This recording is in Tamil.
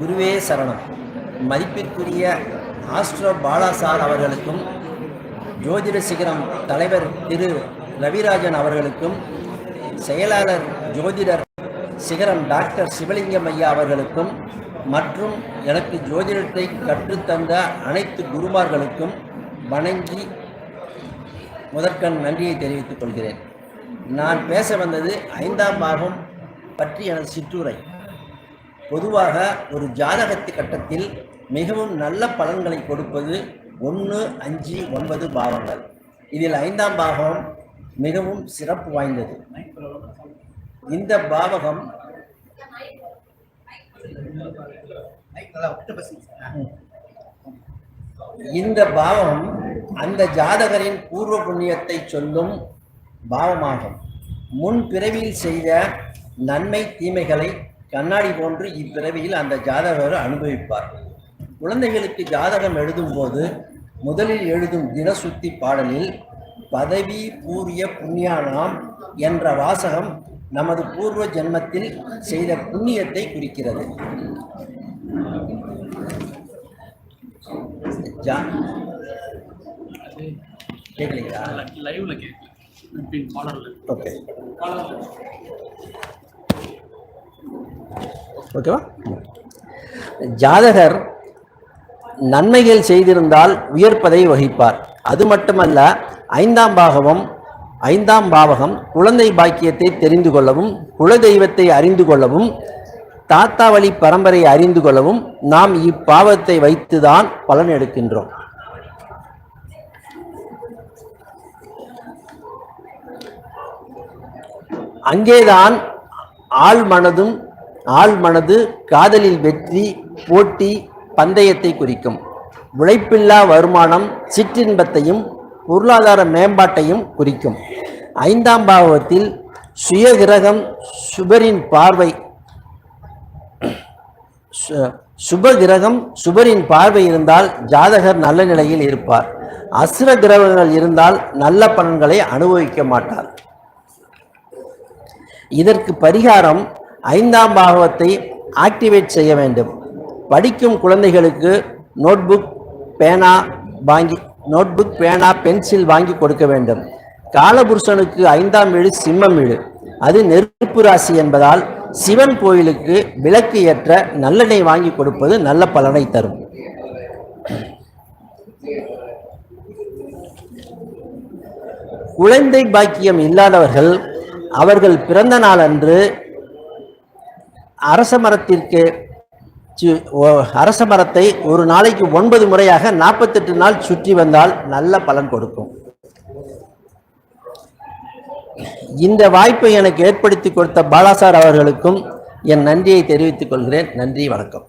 குருவே சரணம். மதிப்பிற்குரிய ஆஸ்ட்ரோ பாலாசார் அவர்களுக்கும் ஜோதிட சிகரம் தலைவர் திரு ரவிராஜன் அவர்களுக்கும் செயலாளர் ஜோதிடர் சிகரம் டாக்டர் சிவலிங்கம் ஐயா அவர்களுக்கும் மற்றும் எனக்கு ஜோதிடத்தை கற்றுத்தந்த அனைத்து குருமார்களுக்கும் வணங்கி முதற்கண் நன்றியை தெரிவித்துக் கொள்கிறேன். நான் பேச வந்தது ஐந்தாம் பாகம் பற்றி எனது சிற்றுரை. பொதுவாக ஒரு ஜாதகத்து கட்டத்தில் மிகவும் நல்ல பலன்களை கொடுப்பது ஒன்று அஞ்சு ஒன்பது பாவங்கள். இதில் ஐந்தாம் பாகம் மிகவும் சிறப்பு வாய்ந்தது. இந்த பாவகம் இந்த பாவம் அந்த ஜாதகரின் பூர்வ புண்ணியத்தை சொல்லும் பாவமாகும். முன் பிறவியில் செய்த நன்மை தீமைகளை கண்ணாடி போன்று இப்பிறவியில் அந்த ஜாதகர் அனுபவிப்பார் குழந்தைகளுக்கு ஜாதகம் எழுதும்போது முதலில் எழுதும் தினசுத்தி பாடலில் பதவி பூரிய புண்ணியானாம் என்ற வாசகம் நமது பூர்வ ஜென்மத்தில் செய்த புண்ணியத்தை குறிக்கிறது. கேட்கலைங்களா லைவ்ல கேட்கல ஓகே. ஓகேவா? ஜாதகர் நன்மைகள் செய்திருந்தால் உயர்ப்பதை வகிப்பார். அது மட்டுமல்ல ஐந்தாம் பாகவம் ஐந்தாம் பாவகம் குழந்தை பாக்கியத்தை தெரிந்து கொள்ளவும் குலதெய்வத்தை அறிந்து கொள்ளவும் தாத்தா வழி பரம்பரை அறிந்து கொள்ளவும் நாம் இப்பாவத்தை வைத்துதான் பலன் எடுக்கின்றோம். அங்கேதான் ஆள் மனதும் ஆள் மனது காதலில் வெற்றி போட்டி பந்தயத்தை குறிக்கும். உழைப்பில்லா வருமானம் சிற்றின்பத்தையும் பொருளாதார மேம்பாட்டையும் குறிக்கும். ஐந்தாம் பாவத்தில் சுய கிரகம் சுபரின் பார்வை சு- சுப கிரகம் சுபரின் பார்வை இருந்தால் ஜாதகர் நல்ல நிலையில் இருப்பார். அசுர கிரகங்கள் இருந்தால் நல்ல பலன்களை அனுபவிக்க மாட்டார். இதற்கு பரிகாரம் ஐந்தாம் பாகவத்தை ஆக்டிவேட் செய்ய வேண்டும். படிக்கும் குழந்தைகளுக்கு நோட்புக் பேனா வாங்கி நோட்புக் பேனா பென்சில் வாங்கி கொடுக்க வேண்டும். காலபுருஷனுக்கு ஐந்தாம் வீடு சிம்மம் வீடு. அது நெருப்பு ராசி என்பதால் சிவன் கோயிலுக்கு விளக்கு ஏற்ற நல்லெண்ணெய் வாங்கி கொடுப்பது நல்ல பலனை தரும். குழந்தை பாக்கியம் இல்லாதவர்கள் அவர்கள் பிறந்த நாள் அன்று அரச மரத்திற்கு சு- அரச மரத்தை ஒரு நாளைக்கு ஒன்பது முறையாக நாற்பத்தெட்டு நாள் சுற்றி வந்தால் நல்ல பலன் கொடுக்கும். இந்த வாய்ப்பை எனக்கு ஏற்படுத்தி கொடுத்த பாலாசார் அவர்களுக்கும் என் நன்றியை தெரிவித்துக் கொள்கிறேன். நன்றி வணக்கம்.